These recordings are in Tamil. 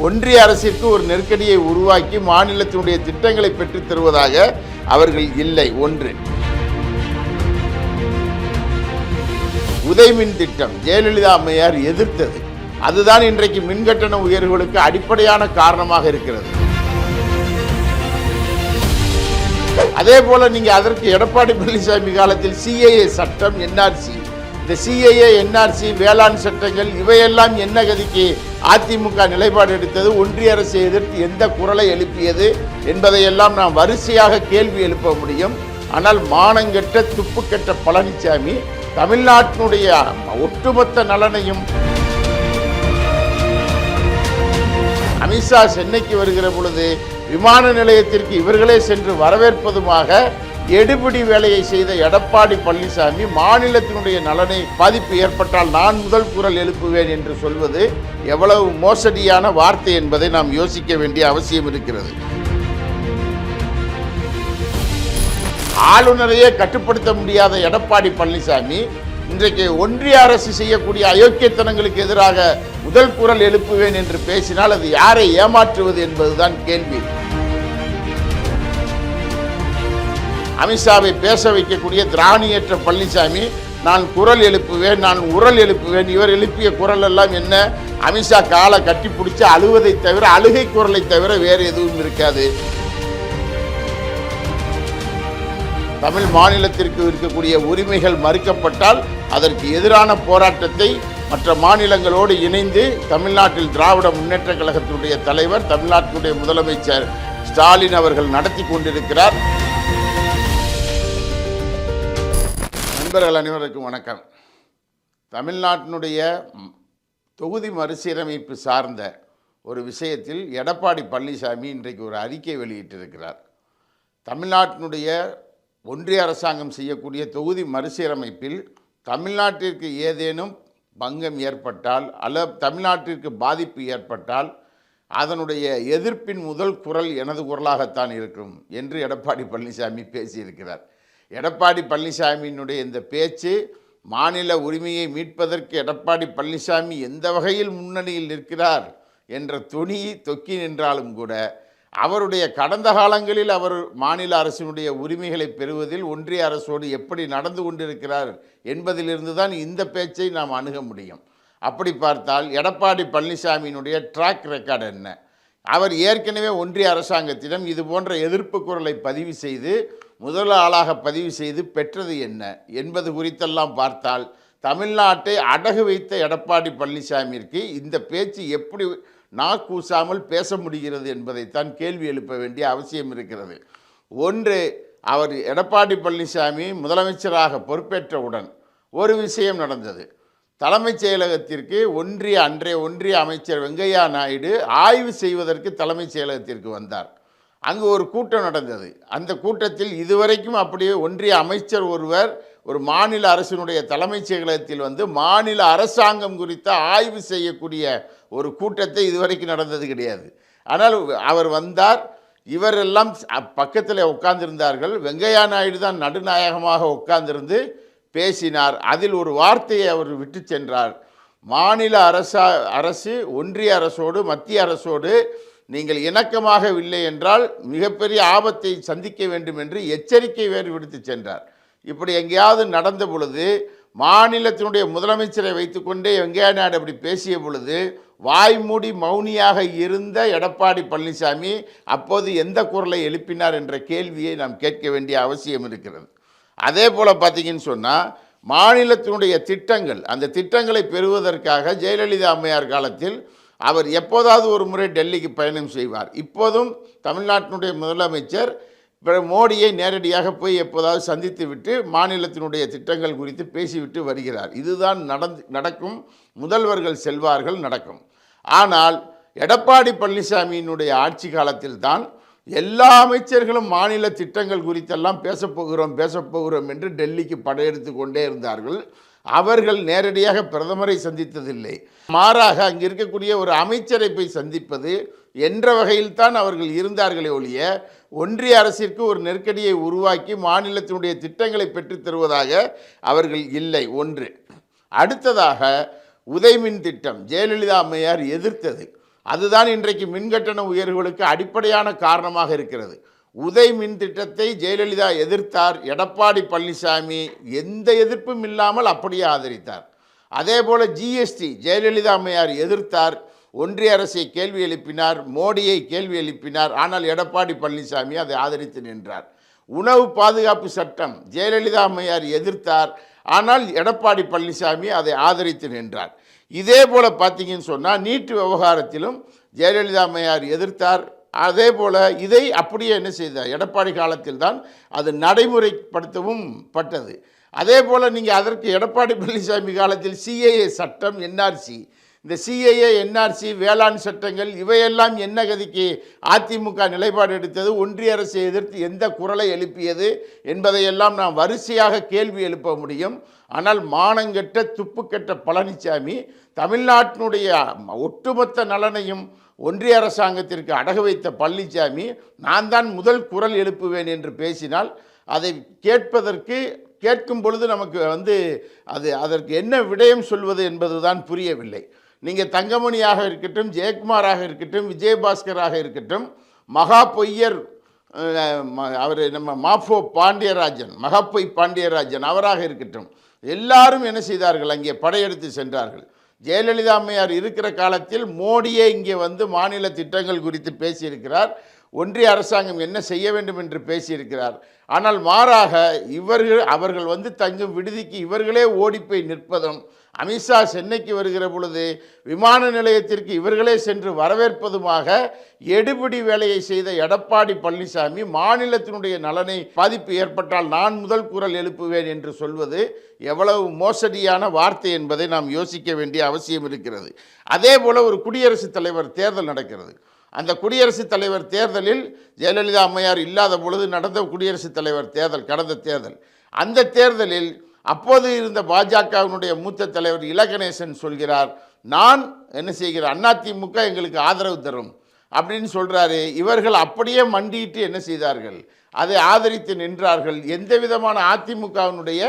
ஒன்றிய அரசிற்கு ஒரு நெருக்கடியை உருவாக்கி மாநிலத்தினுடைய திட்டங்களை பெற்றுத் தருவதாக அவர்கள் இல்லை. ஒன்று. உதய்மின் திட்டம் ஜெயலலிதா அம்மையார் எதிர்த்தது. அதுதான் இன்றைக்கு மின்கட்டண உயர்வுகளுக்கு அடிப்படையான காரணமாக இருக்கிறது. அதே போல நீங்க அதற்கு எடப்பாடி பழனிசாமி காலத்தில் சிஏஏ சட்டம் என்ஆர்சி இந்த சிஏஏ என்ஆர்சி வேளாண் சட்டங்கள் இவையெல்லாம் என்ன கதிக்கு அதிமுக நிலைப்பாடு எடுத்தது ஒன்றிய அரசை எதிர்த்து எந்த குரலை எழுப்பியது என்பதையெல்லாம் நாம் வரிசையாக கேள்வி எழுப்ப முடியும். ஆனால் மானங்கெட்ட துப்புக்கெட்ட பழனிசாமி தமிழ்நாட்டினுடைய ஒட்டுமொத்த நலனையும் அமித்ஷா சென்னைக்கு வருகிற பொழுது விமான நிலையத்திற்கு இவர்களே சென்று வரவேற்பதுமாக எடுபிடி வேலையை செய்த எடப்பாடி பழனிசாமி மாநிலத்தினுடைய நலனை பாதிப்பு ஏற்பட்டால் நான் முதல் குரல் எழுப்புவேன் என்று சொல்வது எவ்வளவு மோசடியான வார்த்தை என்பதை நாம் யோசிக்க வேண்டிய அவசியம் இருக்கிறது. ஆளுநரையே கட்டுப்படுத்த முடியாத எடப்பாடி பழனிசாமி இன்றைக்கு ஒன்றிய அரசு செய்யக்கூடிய அயோக்கியத்தனங்களுக்கு எதிராக முதல் குரல் எழுப்புவேன் என்று பேசினால் அது யாரை ஏமாற்றுவது என்பதுதான் கேள்வி. அமித்ஷாவை பேச வைக்கக்கூடிய திராணியற்ற பழனிசாமி நான் குரல் எழுப்புவேன் நான் உரல் எழுப்புவேன் இவர் எழுப்பிய குரல் எல்லாம் என்ன? அமித்ஷா காலை கட்டி பிடிச்சி அழுவதை தவிர அழுகை குரலை தவிர வேறு எதுவும் இருக்காது. தமிழ் மாநிலத்திற்கு இருக்கக்கூடிய உரிமைகள் மறுக்கப்பட்டால் அதற்கு எதிரான போராட்டத்தை மற்ற மாநிலங்களோடு இணைந்து தமிழ்நாட்டில் திராவிட முன்னேற்ற கழகத்தினுடைய தலைவர் தமிழ்நாட்டினுடைய முதலமைச்சர் ஸ்டாலின் அவர்கள் நடத்தி கொண்டிருக்கிறார். நண்பர்கள் அனைவருக்கும் வணக்கம். தமிழ்நாட்டினுடைய தொகுதி மறுசீரமைப்பு சார்ந்த ஒரு விஷயத்தில் எடப்பாடி பழனிசாமி இன்றைக்கு ஒரு அறிக்கை வெளியிட்டிருக்கிறார். தமிழ்நாட்டினுடைய ஒன்றிய அரசாங்கம் செய்யக்கூடிய தொகுதி மறுசீரமைப்பில் தமிழ்நாட்டிற்கு ஏதேனும் பங்கம் ஏற்பட்டால் அல்ல தமிழ்நாட்டிற்கு பாதிப்பு ஏற்பட்டால் அதனுடைய எதிர்ப்பின் முதல் குரல் எனது குரலாகத்தான் இருக்கும் என்று எடப்பாடி பழனிசாமி பேசியிருக்கிறார். எடப்பாடி பழனிசாமியினுடைய இந்த பேச்சு மாநில உரிமையை மீட்பதற்கு எடப்பாடி பழனிசாமி எந்த வகையில் முன்னணியில் நிற்கிறார் என்ற துணி தொக்கி நின்றாலும் கூட அவருடைய கடந்த காலங்களில் அவர் மாநில அரசினுடைய உரிமைகளை பெறுவதில் ஒன்றிய அரசோடு எப்படி நடந்து கொண்டிருக்கிறார் என்பதிலிருந்து தான் இந்த பேச்சை நாம் அணுக முடியும். அப்படி பார்த்தால் எடப்பாடி பழனிசாமியினுடைய ட்ராக் ரெக்கார்டு என்ன? அவர் ஏற்கனவே ஒன்றிய அரசாங்கத்திடம் இது போன்ற எதிர்ப்பு குரலை பதிவு செய்து முதல் ஆளாக பதிவு செய்து பெற்றது என்ன என்பது குறித்தெல்லாம் பார்த்தால் தமிழ்நாட்டை அடகு வைத்த எடப்பாடி பழனிசாமிற்கு இந்த பேச்சு எப்படி நாக்கூசாமல் பேச முடிகிறது என்பதைத்தான் கேள்வி எழுப்ப வேண்டிய அவசியம் இருக்கிறது. ஒன்று அவர் எடப்பாடி பழனிசாமி முதலமைச்சராக பொறுப்பேற்றவுடன் ஒரு விஷயம் நடந்தது. தலைமைச் செயலகத்திற்கு ஒன்றிய அன்றைய ஒன்றிய அமைச்சர் வெங்கையா நாயுடு ஆய்வு செய்வதற்கு தலைமைச் செயலகத்திற்கு வந்தார். அங்கு ஒரு கூட்டம் நடந்தது. அந்த கூட்டத்தில் இதுவரைக்கும் அப்படியே ஒன்றிய அமைச்சர் ஒருவர் ஒரு மாநில அரசினுடைய தலைமைச் செயலகத்தில் வந்து மாநில அரசாங்கம் குறித்த ஆய்வு செய்யக்கூடிய ஒரு கூட்டத்தை இதுவரைக்கும் நடந்தது கிடையாது. ஆனால் அவர் வந்தார். இவரெல்லாம் பக்கத்தில் உட்கார்ந்திருந்தார்கள். வெங்கையா நாயுடு தான் நடுநாயகமாக உட்கார்ந்திருந்து பேசினார். அதில் ஒரு வார்த்தையை அவர் விட்டு சென்றார். மாநில அரசா அரசு ஒன்றிய அரசோடு மத்திய அரசோடு நீங்கள் இணக்கமாக இல்லை என்றால் மிகப்பெரிய ஆபத்தை சந்திக்க வேண்டும் என்று எச்சரிக்கை வேறு விடுத்து சென்றார். இப்படி எங்கேயாவது நடந்த பொழுது மாநிலத்தினுடைய முதலமைச்சரை வைத்துக்கொண்டே வெங்கையா நாயுடு அப்படி பேசிய பொழுது வாய்மூடி மௌனியாக இருந்த எடப்பாடி பழனிசாமி அப்போது எந்த குரலை எழுப்பினார் என்ற கேள்வியை நாம் கேட்க வேண்டிய அவசியம் இருக்கிறது. அதே போல் பார்த்தீங்கன்னு சொன்னால் மாநிலத்தினுடைய திட்டங்கள் அந்த திட்டங்களை பெறுவதற்காக ஜெயலலிதா அம்மையார் காலத்தில் அவர் எப்போதாவது ஒரு முறை டெல்லிக்கு பயணம் செய்வார். இப்போதும் தமிழ்நாட்டினுடைய முதலமைச்சர் மோடியை நேரடியாக போய் எப்போதாவது சந்தித்து விட்டு மாநிலத்தினுடைய திட்டங்கள் குறித்து பேசிவிட்டு வருகிறார். இதுதான் நடந்து நடக்கும். முதல்வர்கள் செல்வார்கள் நடக்கும். ஆனால் எடப்பாடி பழனிசாமியினுடைய ஆட்சி காலத்தில் தான் எல்லா அமைச்சர்களும் மாநில திட்டங்கள் குறித்தெல்லாம் பேசப்போகிறோம் பேசப்போகிறோம் என்று டெல்லிக்கு படையெடுத்து கொண்டே இருந்தார்கள். அவர்கள் நேரடியாக பிரதமரை சந்தித்ததில்லை. மாறாக அங்கு இருக்கக்கூடிய ஒரு அமைச்சரை போய் சந்திப்பது என்ற வகையில் தான் அவர்கள் இருந்தார்களே ஒழிய ஒன்றிய அரசிற்கு ஒரு நெருக்கடியை உருவாக்கி மாநிலத்தினுடைய திட்டங்களை பெற்றுத் தருவதாக அவர்கள் இல்லை. ஒன்று. அடுத்ததாக உதய்மின் திட்டம் ஜெயலலிதா அம்மையார் எதிர்த்தது. அதுதான் இன்றைக்கு மின்கட்டண உயர்வுகளுக்கு அடிப்படையான காரணமாக இருக்கிறது. உதய் மின் திட்டத்தை ஜெயலலிதா எதிர்த்தார். எடப்பாடி பழனிசாமி எந்த எதிர்ப்பும் இல்லாமல் அப்படியே ஆதரித்தார். அதே போல் ஜிஎஸ்டி ஜெயலலிதா அம்மையார் எதிர்த்தார். ஒன்றிய அரசை கேள்வி எழுப்பினார். மோடியை கேள்வி எழுப்பினார். ஆனால் எடப்பாடி பழனிசாமி அதை ஆதரித்து நின்றார். உணவு பாதுகாப்பு சட்டம் ஜெயலலிதா அம்மையார் எதிர்த்தார். ஆனால் எடப்பாடி பழனிசாமி அதை ஆதரித்து நின்றார். இதே போல் பார்த்தீங்கன்னு சொன்னால் நீட்டு விவகாரத்திலும் ஜெயலலிதா அம்மையார் எதிர்த்தார். அதே போல் இதை அப்படியே என்ன செய்தார்? எடப்பாடி காலத்தில் தான் அது நடைமுறைப்படுத்தவும் பட்டது. அதே போல் நீங்கள் அதற்கு எடப்பாடி பழனிசாமி காலத்தில் சிஏஏ சட்டம் என்ஆர்சி இந்த சிஏஏ என்ஆர்சி வேளாண் சட்டங்கள் இவையெல்லாம் என்ன கதிக்கு அதிமுக நிலைப்பாடு எடுத்தது? ஒன்றிய அரசை எதிர்த்து எந்த குரலை எழுப்பியது என்பதையெல்லாம் நாம் வரிசையாக கேள்வி எழுப்ப முடியும். ஆனால் மானங்கெட்ட துப்புக்கெட்ட பழனிசாமி தமிழ்நாட்டினுடைய ஒட்டுமொத்த நலனையும் ஒன்றிய அரசாங்கத்திற்கு அடகு வைத்த பழனிசாமி நான் தான் முதல் குரல் எழுப்புவேன் என்று பேசினால் அதை கேட்பதற்கு கேட்கும் பொழுது நமக்கு வந்து அது அதற்கு என்ன விடயம் சொல்வது என்பதுதான் புரியவில்லை. நீங்கள் தங்கமணியாக இருக்கட்டும் ஜெயக்குமாராக இருக்கட்டும் விஜயபாஸ்கராக இருக்கட்டும் மகா பொய்யர் அவர் நம்ம மாஃபோ பாண்டியராஜன் மகாப்பொய் பாண்டியராஜன் அவராக இருக்கட்டும் எல்லாரும் என்ன செய்தார்கள்? அங்கே படையெடுத்து சென்றார்கள். ஜெயலலிதா அம்மையார் இருக்கிற காலத்தில் மோடியே இங்கே வந்து மாநில திட்டங்கள் குறித்து பேசியிருக்கிறார். ஒன்றிய அரசாங்கம் என்ன செய்ய வேண்டும் என்று பேசியிருக்கிறார். ஆனால் மாறாக இவர்கள் அவர்கள் வந்து தங்கும் விடுதிக்கு இவர்களே ஓடிப்போய் நிற்பதும் அமித்ஷா சென்னைக்கு வருகிற பொழுது விமான நிலையத்திற்கு இவர்களே சென்று வரவேற்பதுமாக எடுபிடி வேலையை செய்த எடப்பாடி பழனிசாமி மாநிலத்தினுடைய நலனை பாதிப்பு ஏற்பட்டால் நான் முதல் குரல் எழுப்புவேன் என்று சொல்வது எவ்வளவு மோசடியான வார்த்தை என்பதை நாம் யோசிக்க வேண்டிய அவசியம் இருக்கிறது. அதே போல் ஒரு குடியரசுத் தலைவர் தேர்தல் நடக்கிறது. அந்த குடியரசுத் தலைவர் தேர்தலில் ஜெயலலிதா அம்மையார் இல்லாத பொழுது நடந்த குடியரசுத் தலைவர் தேர்தல் கடந்த தேர்தல். அந்த தேர்தலில் அப்போது இருந்த பாஜகவினுடைய மூத்த தலைவர் இலகணேசன் சொல்கிறார் நான் என்ன செய்கிறேன்? அதிமுக எங்களுக்கு ஆதரவு தரும். அப்படின்னு சொல்கிறாரு இவர்கள் அப்படியே மண்டியிட்டு என்ன செய்தார்கள்? அதை ஆதரித்து நின்றார்கள். எந்த விதமான அதிமுகவினுடைய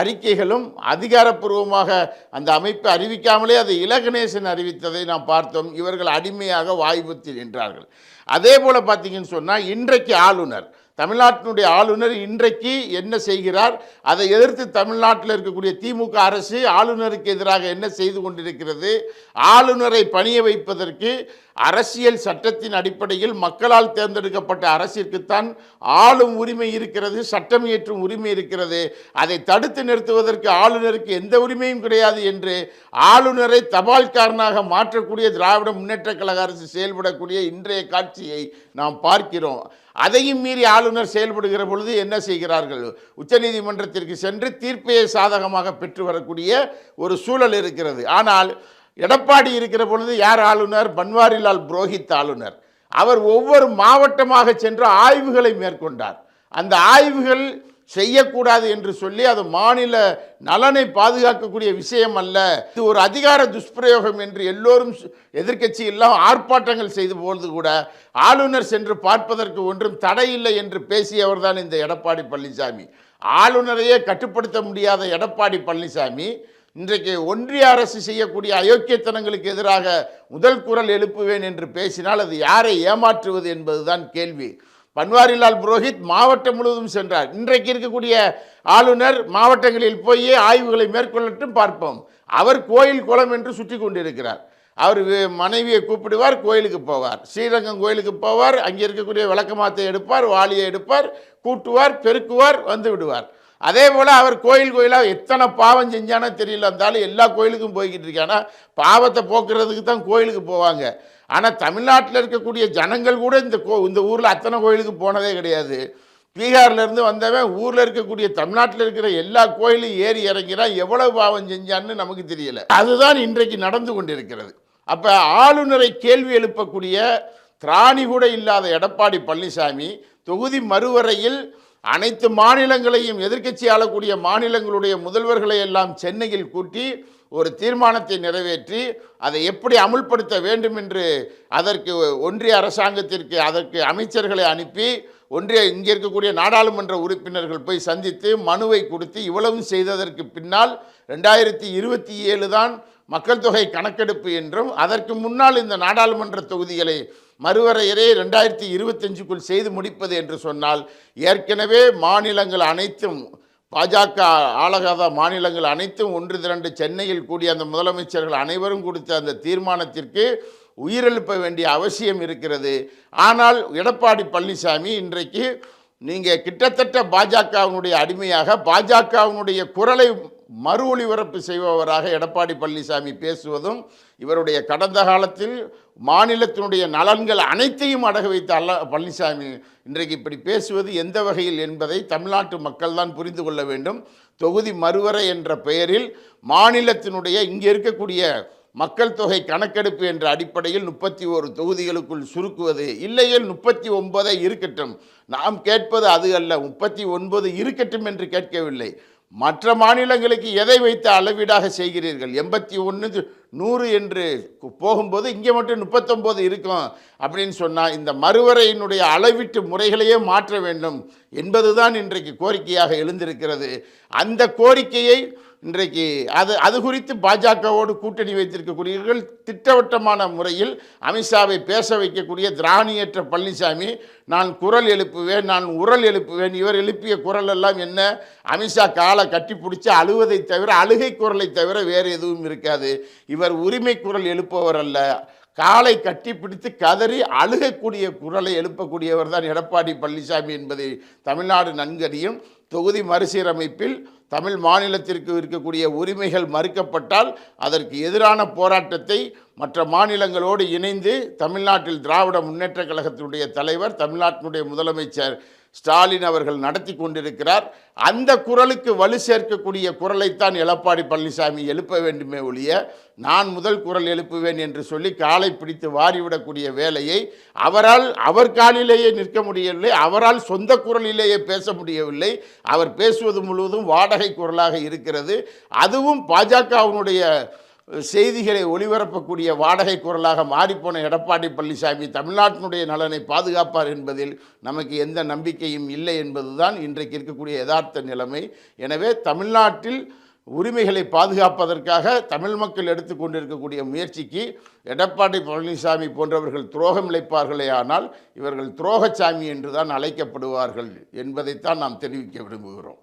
அறிக்கைகளும் அதிகாரப்பூர்வமாக அந்த அமைப்பை அறிவிக்காமலே அதை இலகணேசன் அறிவித்ததை நாம் பார்த்தோம். இவர்கள் அடிமையாக வாய்ப்புத்தி நின்றார்கள். அதே போல் பார்த்தீங்கன்னு சொன்னால் இன்றைக்கு ஆளுநர் தமிழ்நாட்டினுடைய ஆளுநர் இன்றைக்கு என்ன செய்கிறார்? அதை எதிர்த்து தமிழ்நாட்டில் இருக்கக்கூடிய திமுக அரசு ஆளுநருக்கு எதிராக என்ன செய்து கொண்டிருக்கிறது? ஆளுநரை பணிய வைப்பதற்கு அரசியல் சட்டத்தின் அடிப்படையில் மக்களால் தேர்ந்தெடுக்கப்பட்ட அரசிற்குத்தான் ஆளும் உரிமை இருக்கிறது சட்டம் இயற்றும் உரிமை இருக்கிறது. அதை தடுத்து நிறுத்துவதற்கு ஆளுநருக்கு எந்த உரிமையும் கிடையாது என்று ஆளுநரை தபால்காரனாக மாற்றக்கூடிய திராவிட முன்னேற்ற கழக அரசு செயல்படக்கூடிய இன்றைய காட்சியை நாம் பார்க்கிறோம். அதையும் மீறி ஆளுநர் செயல்படுகிற பொழுது என்ன செய்கிறார்கள்? உச்சநீதிமன்றத்திற்கு சென்று தீர்ப்பையை சாதகமாக பெற்று வரக்கூடிய ஒரு சூழல் இருக்கிறது. ஆனால் எடப்பாடி இருக்கிற பொழுது யார் ஆளுநர்? பன்வாரிலால் புரோஹித் ஆளுநர். அவர் ஒவ்வொரு மாவட்டமாக சென்று ஆய்வுகளை மேற்கொண்டார். அந்த ஆய்வுகள் செய்யக்கூடாது என்று சொல்லி அது மாநில நலனை பாதுகாக்கக்கூடிய விஷயம் அல்ல. இது ஒரு அதிகார துஷ்பிரயோகம் என்று எல்லோரும் எதிர்க்கட்சி எல்லாம் ஆர்ப்பாட்டங்கள் செய்து போது கூட ஆளுநர் சென்று பார்ப்பதற்கு ஒன்றும் தடையில்லை என்று பேசியவர்தான் இந்த எடப்பாடி பழனிசாமி. ஆளுநரையே கட்டுப்படுத்த முடியாத எடப்பாடி பழனிசாமி இன்றைக்கு ஒன்றிய அரசு செய்யக்கூடிய அயோக்கியத்தனங்களுக்கு எதிராக முதல் குரல் எழுப்புவேன் என்று பேசினால் அது யாரை ஏமாற்றுவது என்பதுதான் கேள்வி. பன்வாரிலால் புரோஹித் மாவட்டம் முழுவதும் சென்றார். இன்றைக்கு இருக்கக்கூடிய ஆளுநர் மாவட்டங்களில் போய் ஆய்வுகளை மேற்கொள்ளட்டும் பார்ப்போம். அவர் கோயில் குளம் என்று சுற்றி கொண்டிருக்கிறார். அவர் மனைவியை கூப்பிடுவார் கோயிலுக்கு போவார். ஸ்ரீரங்கம் கோயிலுக்கு போவார் அங்கே இருக்கக்கூடிய விளக்கமாத்தை எடுப்பார் வாளியை எடுப்பார் கூட்டுவார் பெருக்குவார் வந்து விடுவார். அதே போல் அவர் கோயில் கோயிலாக எத்தனை பாவம் செஞ்சானோ தெரியல. இருந்தாலும் எல்லா கோயிலுக்கும் போய்கிட்டு இருக்கானா. பாவத்தை போக்குறதுக்கு தான் கோயிலுக்கு போவாங்க. ஆனால் தமிழ்நாட்டில் இருக்கக்கூடிய ஜனங்கள் கூட இந்த கோ இந்த ஊரில் அத்தனை கோயிலுக்கு போனதே கிடையாது. பீகார்லேருந்து வந்தவன் ஊரில் இருக்கக்கூடிய தமிழ்நாட்டில் இருக்கிற எல்லா கோயிலும் ஏறி இறங்கினா எவ்வளவு பாவம் செஞ்சான்னு நமக்கு தெரியல. அதுதான் இன்றைக்கு நடந்து கொண்டிருக்கிறது. அப்போ ஆளுநரை கேள்வி எழுப்பக்கூடிய திராணி கூட இல்லாத எடப்பாடி பழனிசாமி தொகுதி மறுவரையில் அனைத்து மாநிலங்களையும் எதிர்க்கட்சி ஆளக்கூடிய மாநிலங்களுடைய முதல்வர்களை எல்லாம் சென்னையில் கூட்டி ஒரு தீர்மானத்தை நிறைவேற்றி அதை எப்படி அமுல்படுத்த வேண்டும் என்று அதற்கு ஒன்றிய அரசாங்கத்திற்கு அதற்கு அமைச்சர்களை அனுப்பி ஒன்றிய இங்கே இருக்கக்கூடிய நாடாளுமன்ற உறுப்பினர்கள் போய் சந்தித்து மனுவை கொடுத்து இவ்வளவும் செய்ததற்கு பின்னால் ரெண்டாயிரத்தி இருபத்தி ஏழு தான் மக்கள் தொகை கணக்கெடுப்பு என்றும் அதற்கு முன்னால் இந்த நாடாளுமன்ற தொகுதிகளை மறுவரையறை ரெண்டாயிரத்தி இருபத்தஞ்சுக்குள் செய்து முடிப்பது என்று சொன்னால் ஏற்கனவே மாநிலங்கள் அனைத்தும் பாஜக ஆளகாத மாநிலங்கள் அனைத்தும் ஒன்று திரண்டு சென்னையில் கூடிய அந்த முதலமைச்சர்கள் அனைவரும் கொடுத்த அந்த தீர்மானத்திற்கு உயிரெழுப்ப வேண்டிய அவசியம் இருக்கிறது. ஆனால் எடப்பாடி பழனிசாமி இன்றைக்கு நீங்கள் கிட்டத்தட்ட பாஜகவினுடைய அடிமையாக பாஜகவினுடைய குரலை மறு ஒளிபரப்பு செய்பவராக எடப்பாடி பழனிசாமி பேசுவதும் இவருடைய கடந்த காலத்தில் மாநிலத்தினுடைய நலன்கள் அனைத்தையும் அடகு வைத்த அல்ல பழனிசாமி இன்றைக்கு இப்படி பேசுவது எந்த வகையில் என்பதை தமிழ்நாட்டு மக்கள் தான் புரிந்து கொள்ள வேண்டும். தொகுதி மறுவரை என்ற பெயரில் மாநிலத்தினுடைய இங்கே இருக்கக்கூடிய மக்கள் தொகை கணக்கெடுப்பு என்ற அடிப்படையில் முப்பத்தி ஒரு தொகுதிகளுக்குள் சுருக்குவது இல்லையேல் முப்பத்தி ஒன்பதை இருக்கட்டும். நாம் கேட்பது அது அல்ல முப்பத்தி ஒன்பது இருக்கட்டும் என்று கேட்கவில்லை. மற்ற மாநிலங்களுக்கு எதை வைத்து அளவீடாக செய்கிறீர்கள்? எண்பத்தி ஒன்று நூறு என்று போகும்போது இங்கே மட்டும் முப்பத்தொம்போது இருக்கும் அப்படின்னு சொன்னால் இந்த மறுவரையினுடைய அளவீட்டு முறைகளையே மாற்ற வேண்டும் என்பதுதான் இன்றைக்கு கோரிக்கையாக எழுந்திருக்கிறது. அந்த கோரிக்கையை இன்றைக்கு அது அது குறித்து பாஜகவோடு கூட்டணி வைத்திருக்கக்கூடியவர்கள் திட்டவட்டமான முறையில் அமித்ஷாவை பேச வைக்கக்கூடிய திராணியற்ற பழனிசாமி நான் குரல் எழுப்புவேன் நான் உரல் எழுப்புவேன் இவர் எழுப்பிய குரல் எல்லாம் என்ன? அமித்ஷா காலை கட்டி பிடிச்சி அழுவதை தவிர அழுகை குரலை தவிர வேறு எதுவும் இருக்காது. இவர் உரிமை குரல் எழுப்பவர் அல்ல காலை கட்டி பிடித்து கதறி அழுகக்கூடிய குரலை எழுப்பக்கூடியவர் தான் எடப்பாடி பழனிசாமி என்பதை தமிழ்நாடு நன்கறியும். தொகுதி மறுசீரமைப்பில் தமிழ் மாநிலத்திற்கு இருக்கக்கூடிய உரிமைகள் மறுக்கப்பட்டால் அதற்கு எதிரான போராட்டத்தை மற்ற மாநிலங்களோடு இணைந்து தமிழ்நாட்டில் திராவிட முன்னேற்ற கழகத்தினுடைய தலைவர் தமிழ்நாட்டினுடைய முதலமைச்சர் ஸ்டாலின் அவர்கள் நடத்தி கொண்டிருக்கிறார். அந்த குரலுக்கு வலு சேர்க்கக்கூடிய குரலைத்தான் எடப்பாடி பழனிசாமி எழுப்ப வேண்டுமே ஒழிய நான் முதல் குரல் எழுப்புவேன் என்று சொல்லி காலை பிடித்து வாரிவிடக்கூடிய வேலையை அவரால் அவர் காலிலேயே நிற்க முடியவில்லை அவரால் சொந்த குரலிலேயே பேச முடியவில்லை. அவர் பேசுவது முழுவதும் வாடகை குரலாக இருக்கிறது. அதுவும் பாஜகவினுடைய செய்திகளை ஒளிபரப்பக்கூடிய வாடகை குரலாக மாறிப்போன எடப்பாடி பழனிசாமி தமிழ்நாட்டினுடைய நலனை பாதுகாப்பார் என்பதில் நமக்கு எந்த நம்பிக்கையும் இல்லை என்பதுதான் இன்றைக்கு இருக்கக்கூடிய யதார்த்த நிலைமை. எனவே தமிழ்நாட்டில் உரிமைகளை பாதுகாப்பதற்காக தமிழ் மக்கள் எடுத்துக்கொண்டிருக்கக்கூடிய முயற்சிக்கு எடப்பாடி பழனிசாமி போன்றவர்கள் துரோகம் இழைப்பார்களே ஆனால் இவர்கள் துரோகச்சாமி என்றுதான் அழைக்கப்படுவார்கள் என்பதைத்தான் நாம் தெரிவிக்க விரும்புகிறோம்.